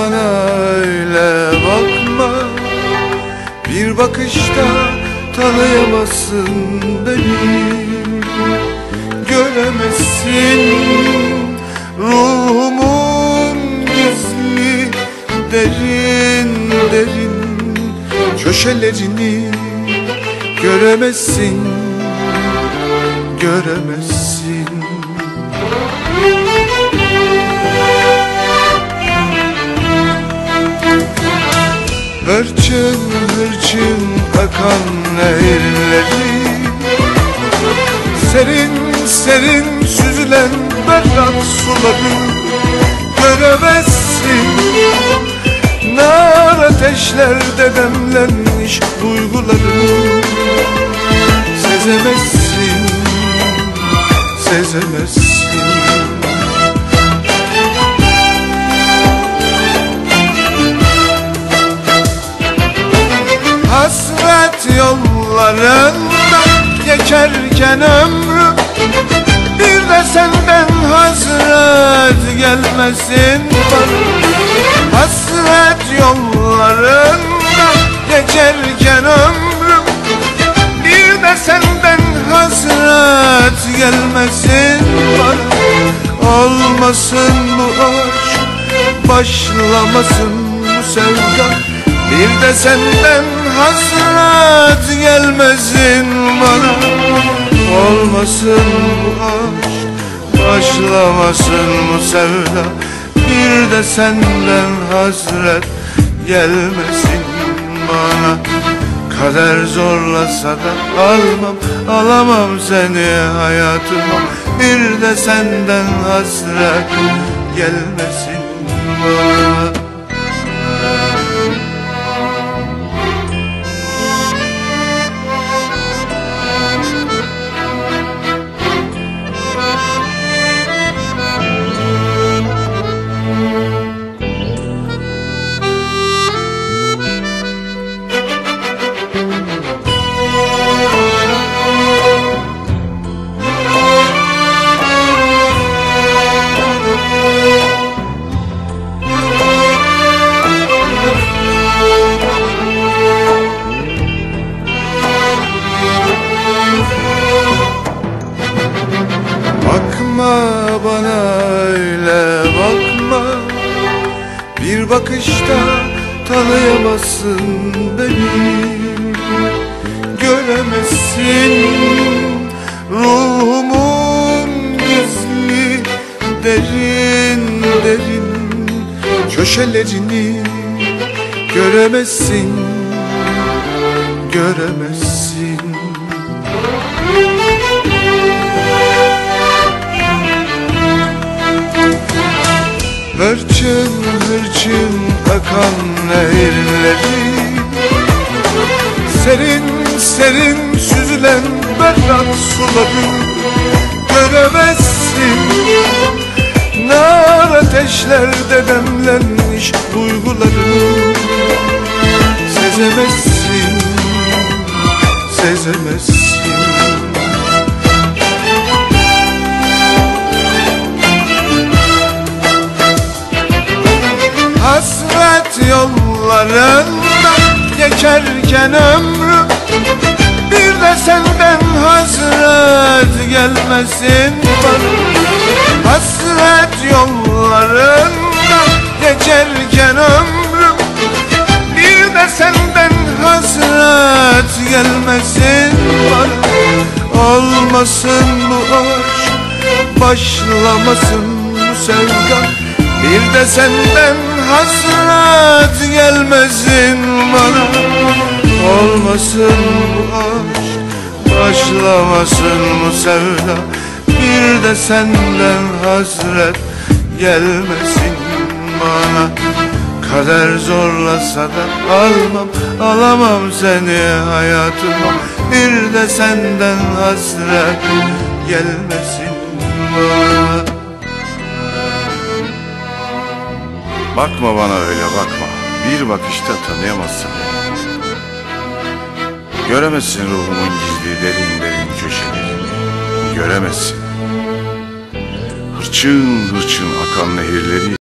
bana öyle bakma. Bir bakışta tanıyamazsın beni. Göremezsin ruhumun gizli Derin derin köşelerini. Göremezsin, göremezsin. Hırçın hırçın akan nehirleri Serin serin süzülen berrak suları Göremezsin. Nar ateşlerde demlenmiş duyguları Sezemezsin Sezemezsin Hasret yollarında geçerken ömrüm Bir de senden hasret gelmesin. Hasret yollarında geçerken ömrüm Bir de senden hasret gelmesin. Bana Olmasın bu aşk, başlamasın bu sevda Bir de senden hasret gelmesin bana. Olmasın bu aşk, başlamasın bu sevda. Bir de senden hasret gelmesin bana. Kader zorlasa da almam, alamam seni hayatıma. Bir de senden hasret gelmesin bana öyle bakma. Bir bakışta tanıyamazsın beni. Göremezsin ruhumun gizli derin derin köşelerini Göremezsin, göremezsin Hırçın hırçın akan nehirleri. Serin serin süzülen berrak suları Göremezsin. Nar ateşlerde demlenmiş duyguları Sezemezsin Sezemezsin yollarında geçerken ömrüm Bir de senden hasret gelmesin bana Hasret yollarında geçerken ömrüm Bir de senden hasret gelmesin bana Olmasın bu aşk, başlamasın bu sevda bir de senden hasret gelmesin bana. Olmasın bu aşk, başlamasın bu sevda. Bir de senden hasret gelmesin bana. Kader zorlasa da almam, alamam seni hayatıma. Bir de senden hasret gelmesin bana Bakma bana öyle bakma. Bir bakışta tanıyamazsın. Göremezsin ruhumun gizli derin derin köşelerini. Göremezsin. Hırçın hırçın akan nehirleri